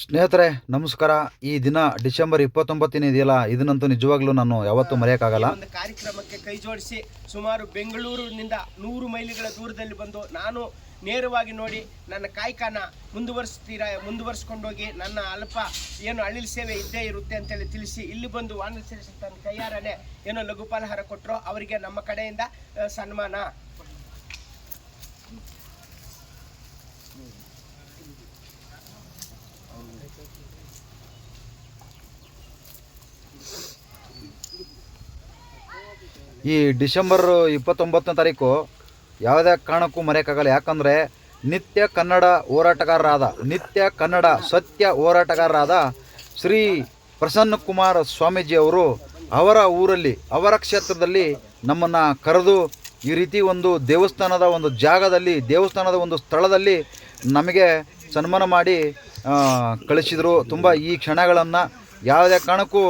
ಸ್ನೇಹಿತರೆ ನಮಸ್ಕಾರ. ಈ ದಿನ ಡಿಸೆಂಬರ್ ಇಪ್ಪತ್ತೊಂಬತ್ತನೇ ಇದೆಯಲ್ಲ ಇದನ್ನಂತೂ ನಿಜವಾಗ್ಲೂ ನಾನು ಯಾವತ್ತೂ ಮರೆಯೋಕ್ಕಾಗಲ್ಲ. ಒಂದು ಕಾರ್ಯಕ್ರಮಕ್ಕೆ ಕೈ ಜೋಡಿಸಿ ಸುಮಾರು ಬೆಂಗಳೂರಿನಿಂದ ನೂರು ಮೈಲಿಗಳ ದೂರದಲ್ಲಿ ಬಂದು ನಾನು ನೇರವಾಗಿ ನೋಡಿ ನನ್ನ ಕಾಯಕನ ಮುಂದುವರಿಸ್ತೀರಾ ಮುಂದುವರಿಸ್ಕೊಂಡೋಗಿ ನನ್ನ ಅಲ್ಪ ಏನು ಅಳಿಲ್ ಸೇವೆ ಇದ್ದೇ ಇರುತ್ತೆ ಅಂತೇಳಿ ತಿಳಿಸಿ ಇಲ್ಲಿ ಬಂದು ವಾನರ ಸೇರಿಸಿ ತನ್ನ ಕೈಯಾರನೆ ಏನೋ ಲಘುಪಾಲಹಾರ ಕೊಟ್ಟರು ಅವರಿಗೆ ನಮ್ಮ ಕಡೆಯಿಂದ ಸನ್ಮಾನ. ಈ ಡಿಸೆಂಬರ್ ಇಪ್ಪತ್ತೊಂಬತ್ತನೇ ತಾರೀಕು ಯಾವುದೇ ಕಾರಣಕ್ಕೂ ಮರೆಯೋಕ್ಕಾಗಲ್ಲ. ಯಾಕಂದರೆ ನಿತ್ಯ ಕನ್ನಡ ಹೋರಾಟಗಾರರಾದ, ನಿತ್ಯ ಕನ್ನಡ ಸತ್ಯ ಹೋರಾಟಗಾರರಾದ ಶ್ರೀ ಪ್ರಸನ್ನ ಕುಮಾರ ಸ್ವಾಮೀಜಿ ಅವರು ಅವರ ಊರಲ್ಲಿ, ಅವರ ಕ್ಷೇತ್ರದಲ್ಲಿ ನಮ್ಮನ್ನು ಕರೆದು ಈ ರೀತಿ ಒಂದು ದೇವಸ್ಥಾನದ ಒಂದು ಜಾಗದಲ್ಲಿ, ದೇವಸ್ಥಾನದ ಒಂದು ಸ್ಥಳದಲ್ಲಿ ನಮಗೆ ಸನ್ಮಾನ ಮಾಡಿ ಕಳಿಸಿದರು. ತುಂಬ ಈ ಕ್ಷಣಗಳನ್ನು ಯಾವುದೇ ಕಾರಣಕ್ಕೂ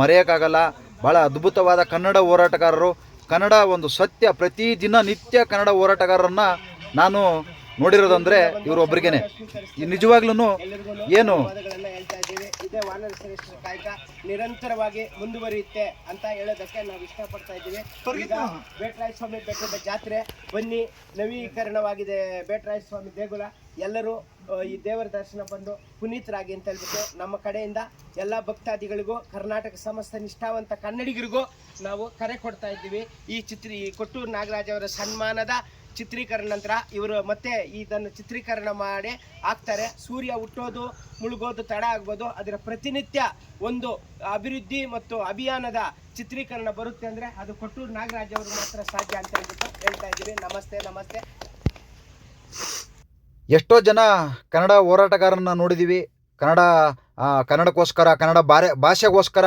ಮರೆಯೋಕ್ಕಾಗಲ್ಲ. ಭಾಳ ಅದ್ಭುತವಾದ ಕನ್ನಡ ಹೋರಾಟಗಾರರು, ಕನ್ನಡ ಒಂದು ಸತ್ಯ, ಪ್ರತಿದಿನ ನಿತ್ಯ ಕನ್ನಡ ಹೋರಾಟಗಾರರನ್ನು ನಾನು ನೋಡಿರೋದಂದರೆ ಇವರೊಬ್ಬರಿಗೇನೆ ನಿಜವಾಗ್ಲೂ ಏನು ಇದೇ. ವಾನರ ಶ್ರೇಷ್ಠರ ಕಾಯಕ ನಿರಂತರವಾಗಿ ಮುಂದುವರಿಯುತ್ತೆ ಅಂತ ಹೇಳೋದಕ್ಕೆ ನಾವು ಇಷ್ಟಪಡ್ತಾ ಇದ್ದೀವಿ. ಈಗ ಬೇಟರಾಯ ಸ್ವಾಮಿ ಬೆಟ್ಟದ ಜಾತ್ರೆ ಬನ್ನಿ. ನವೀಕರಣವಾಗಿದೆ ಬೇಟರಾಯ ಸ್ವಾಮಿ ದೇಗುಲ. ಎಲ್ಲರೂ ಈ ದೇವರ ದರ್ಶನ ಬಂದು ಪುನೀತರಾಗಿ ಅಂತ ಹೇಳ್ಬಿಟ್ಟು ನಮ್ಮ ಕಡೆಯಿಂದ ಎಲ್ಲ ಭಕ್ತಾದಿಗಳಿಗೂ ಕರ್ನಾಟಕ ಸಮಸ್ತ ನಿಷ್ಠಾವಂತ ಕನ್ನಡಿಗರಿಗೂ ನಾವು ಕರೆ ಕೊಡ್ತಾ ಇದ್ದೀವಿ. ಈ ಚಿತ್ರ ಈ ಕೊಟ್ಟೂರು ನಾಗರಾಜ್ ಅವರ ಸನ್ಮಾನದ ಚಿತ್ರೀಕರಣ ನಂತರ ಇವರು ಮತ್ತೆ ಇದನ್ನು ಚಿತ್ರೀಕರಣ ಮಾಡಿ ಹಾಕ್ತಾರೆ. ಸೂರ್ಯ ಹುಟ್ಟೋದು, ಮುಳುಗೋದು, ತಡ ಆಗ್ಬೋದು. ಅದರ ಪ್ರತಿನಿತ್ಯ ಒಂದು ಅಭಿವೃದ್ಧಿ ಮತ್ತು ಅಭಿಯಾನದ ಚಿತ್ರೀಕರಣ ಬರುತ್ತೆ ಅಂದ್ರೆ ಅದು ಕೊಟ್ಟೂರು ನಾಗರಾಜ್ ಅವರು ಮಾತ್ರ ಸಾಧ್ಯ ಅಂತ ಹೇಳ್ಬಿಟ್ಟು ಹೇಳ್ತಾ ಇದ್ದೀವಿ. ನಮಸ್ತೆ ನಮಸ್ತೆ. ಎಷ್ಟೋ ಜನ ಕನ್ನಡ ಹೋರಾಟಗಾರನ್ನ ನೋಡಿದ್ದೀವಿ ಕನ್ನಡ ಕನ್ನಡಕ್ಕೋಸ್ಕರ, ಕನ್ನಡ ಬಾರೆ, ಭಾಷೆಗೋಸ್ಕರ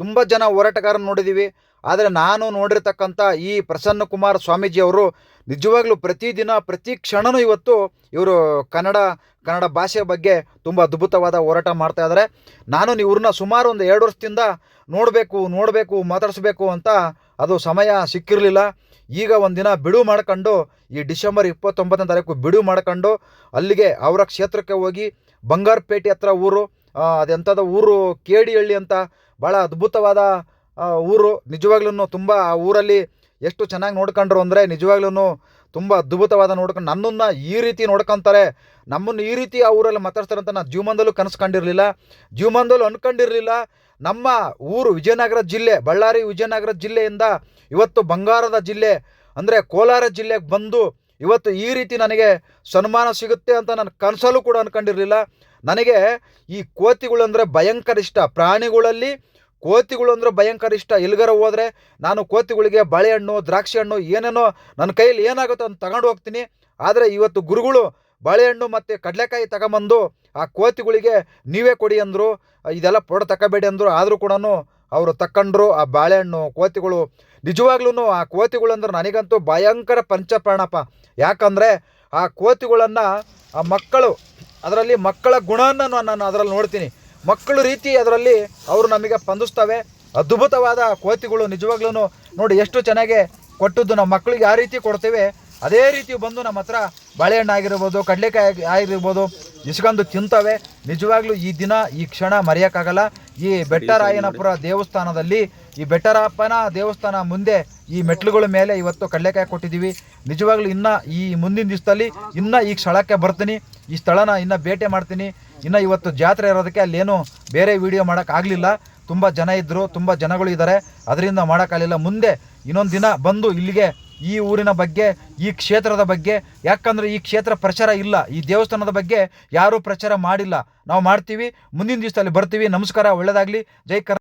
ತುಂಬ ಜನ ಹೋರಾಟಗಾರನ್ನ ನೋಡಿದ್ದೀವಿ ಆದರೆ ನಾನು ನೋಡಿರ್ತಕ್ಕಂಥ ಈ ಪ್ರಸನ್ನ ಕುಮಾರ್ ಸ್ವಾಮೀಜಿ ಅವರು ನಿಜವಾಗ್ಲೂ ಪ್ರತಿದಿನ ಪ್ರತಿ ಕ್ಷಣನೂ ಇವತ್ತು ಇವರು ಕನ್ನಡ ಕನ್ನಡ ಭಾಷೆಯ ಬಗ್ಗೆ ತುಂಬ ಅದ್ಭುತವಾದ ಹೋರಾಟ ಮಾಡ್ತಾ ಇದ್ದಾರೆ. ನಾನು ಇವ್ರನ್ನ ಸುಮಾರು ಒಂದು ಎರಡು ವರ್ಷದಿಂದ ನೋಡಬೇಕು ನೋಡಬೇಕು, ಮಾತಾಡಿಸ್ಬೇಕು ಅಂತ ಅದು ಸಮಯ ಸಿಕ್ಕಿರಲಿಲ್ಲ. ಈಗ ಒಂದಿನ ಬಿಡುವು ಮಾಡ್ಕೊಂಡು, ಈ ಡಿಸೆಂಬರ್ ಇಪ್ಪತ್ತೊಂಬತ್ತನೇ ತಾರೀಕು ಬಿಡುವು ಮಾಡ್ಕೊಂಡು, ಅಲ್ಲಿಗೆ ಅವರ ಕ್ಷೇತ್ರಕ್ಕೆ ಹೋಗಿ ಬಂಗಾರಪೇಟೆ ಹತ್ರ ಊರು ಅದೆಂಥದ ಊರು, ಕೇಡಿಹಳ್ಳಿ ಅಂತ ಭಾಳ ಅದ್ಭುತವಾದ ಊರು ನಿಜವಾಗ್ಲೂ ತುಂಬ ಆ ಊರಲ್ಲಿ ಎಷ್ಟು ಚೆನ್ನಾಗಿ ನೋಡ್ಕೊಂಡ್ರು ಅಂದರೆ ನಿಜವಾಗ್ಲೂ ತುಂಬ ಅದ್ಭುತವಾದ ನೋಡ್ಕೊಂಡು ನನ್ನನ್ನು ಈ ರೀತಿ ನೋಡ್ಕೊಂತಾರೆ. ನಮ್ಮನ್ನು ಈ ರೀತಿ ಆ ಊರಲ್ಲಿ ಮಾತಾಡ್ತಾರೆ ಅಂತ ನಾನು ಜೀವಮಾನದಲ್ಲೂ ಕನಸು ಕಂಡಿರಲಿಲ್ಲ. ಜೀವಮಾನದಲ್ಲೂ ಅನ್ಕೊಂಡಿರಲಿಲ್ಲ. ನಮ್ಮ ಊರು ವಿಜಯನಗರ ಜಿಲ್ಲೆ, ಬಳ್ಳಾರಿ ವಿಜಯನಗರ ಜಿಲ್ಲೆಯಿಂದ ಇವತ್ತು ಬಂಗಾರದ ಜಿಲ್ಲೆ, ಅಂದರೆ ಕೋಲಾರ ಜಿಲ್ಲೆಗೆ ಬಂದು ಇವತ್ತು ಈ ರೀತಿ ನನಗೆ ಸನ್ಮಾನ ಸಿಗುತ್ತೆ ಅಂತ ನಾನು ಕನಸಲ್ಲೂ ಕೂಡ ಅನ್ಕೊಂಡಿರಲಿಲ್ಲ. ನನಗೆ ಈ ಕೋತಿಗಳು ಅಂದರೆ ಭಯಂಕರ ಇಷ್ಟ. ಪ್ರಾಣಿಗಳಲ್ಲಿ ಕೋತಿಗಳು ಅಂದ್ರೆ ಭಯಂಕರ ಇಷ್ಟ. ಎಲ್ಲಿಗಾರ ಹೋದ್ರೆ ನಾನು ಕೋತಿಗಳಿಗೆ ಬಾಳೆಹಣ್ಣು ದ್ರಾಕ್ಷಿ ಹಣ್ಣು ಏನೇನೋ ನನ್ನ ಕೈಯಲ್ಲಿ ಏನಾಗುತ್ತೋ ಅಂತ ತಗೊಂಡು ಹೋಗ್ತೀನಿ. ಆದರೆ ಇವತ್ತು ಗುರುಗಳು ಬಾಳೆಹಣ್ಣು ಮತ್ತು ಕಡಲೆಕಾಯಿ ತಗೊಂಬಂದು ಆ ಕೋತಿಗಳಿಗೆ ನೀವೇ ಕೊಡಿ ಅಂದರು, ಇದೆಲ್ಲ ಪೊಡ ತಗೋಬೇಡಿ ಅಂದರು, ಆದರೂ ಕೂಡ ಅವರು ತಕ್ಕಂಡ್ರು ಆ ಬಾಳೆಹಣ್ಣು, ಕೋತಿಗಳು. ನಿಜವಾಗ್ಲೂ ಆ ಕೋತಿಗಳು ಅಂದ್ರೆ ನನಗಂತೂ ಭಯಂಕರ ಪಂಚಪ್ರಾಣಪ್ಪ ಯಾಕಂದರೆ ಆ ಕೋತಿಗಳನ್ನು ಆ ಮಕ್ಕಳು, ಅದರಲ್ಲಿ ಮಕ್ಕಳ ಗುಣವನ್ನು ನಾನು ಅದರಲ್ಲಿ ನೋಡ್ತೀನಿ. ಮಕ್ಕಳು ರೀತಿ ಅದರಲ್ಲಿ ಅವರು ನಮಗೆ ಸ್ಪಂದಿಸ್ತವೆ ಅದ್ಭುತವಾದ ಕೋತಿಗಳು ನಿಜವಾಗ್ಲೂ ನೋಡಿ ಎಷ್ಟು ಚೆನ್ನಾಗಿ ಕೊಟ್ಟದ್ದು. ನಮ್ಮ ಮಕ್ಕಳಿಗೆ ಯಾವ ರೀತಿ ಕೊಡ್ತೇವೆ. ಅದೇ ರೀತಿ ಬಂದು ನಮ್ಮ ಹತ್ರ ಬಾಳೆಹಣ್ಣು ಆಗಿರ್ಬೋದು ಕಡಲೆಕಾಯಿ ಆಗಿ- ಆಗಿರ್ಬೋದು, ಇಸ್ಕೊಂಡು ತಿಂತವೆ. ನಿಜವಾಗ್ಲೂ ಈ ದಿನ, ಈ ಕ್ಷಣ ಮರೆಯೋಕ್ಕಾಗಲ್ಲ. ಈ ಬೆಟ್ಟರಾಯನಪುರ ದೇವಸ್ಥಾನದಲ್ಲಿ, ಈ ಬೆಟ್ಟರಪ್ಪನ ದೇವಸ್ಥಾನ ಮುಂದೆ ಈ ಮೆಟ್ಲುಗಳ ಮೇಲೆ ಇವತ್ತು ಕಡಲೆಕಾಯಿ ಕೊಟ್ಟಿದ್ದೀವಿ. ನಿಜವಾಗ್ಲೂ ಇನ್ನು ಈ ಮುಂದಿನ ದಿವಸದಲ್ಲಿ ಇನ್ನೂ ಈ ಸ್ಥಳಕ್ಕೆ ಬರ್ತೀನಿ. ಈ ಸ್ಥಳನ ಇನ್ನೂ ಭೇಟಿ ಮಾಡ್ತೀನಿ. ಇನ್ನು ಇವತ್ತು ಜಾತ್ರೆ ಇರೋದಕ್ಕೆ ಅಲ್ಲೇನು ಬೇರೆ ವಿಡಿಯೋ ಮಾಡೋಕ್ಕಾಗಲಿಲ್ಲ ತುಂಬ ಜನ ಇದ್ದರು ತುಂಬ ಜನಗಳು ಇದ್ದಾರೆ ಅದರಿಂದ ಮಾಡೋಕ್ಕಾಗಲಿಲ್ಲ ಮುಂದೆ ಇನ್ನೊಂದು ದಿನ ಬಂದು ಇಲ್ಲಿಗೆ ಈ ಊರಿನ ಬಗ್ಗೆ, ಈ ಕ್ಷೇತ್ರದ ಬಗ್ಗೆ. ಯಾಕಂದರೆ ಈ ಕ್ಷೇತ್ರ ಪ್ರಚಾರ ಇಲ್ಲ. ಈ ದೇವಸ್ಥಾನದ ಬಗ್ಗೆ ಯಾರೂ ಪ್ರಚಾರ ಮಾಡಿಲ್ಲ. ನಾವು ಮಾಡ್ತೀವಿ, ಮುಂದಿನ ದಿವಸದಲ್ಲಿ ಬರ್ತೀವಿ. ನಮಸ್ಕಾರ ಒಳ್ಳೆಯದಾಗಲಿ ಜೈ ಕರ್ನಾ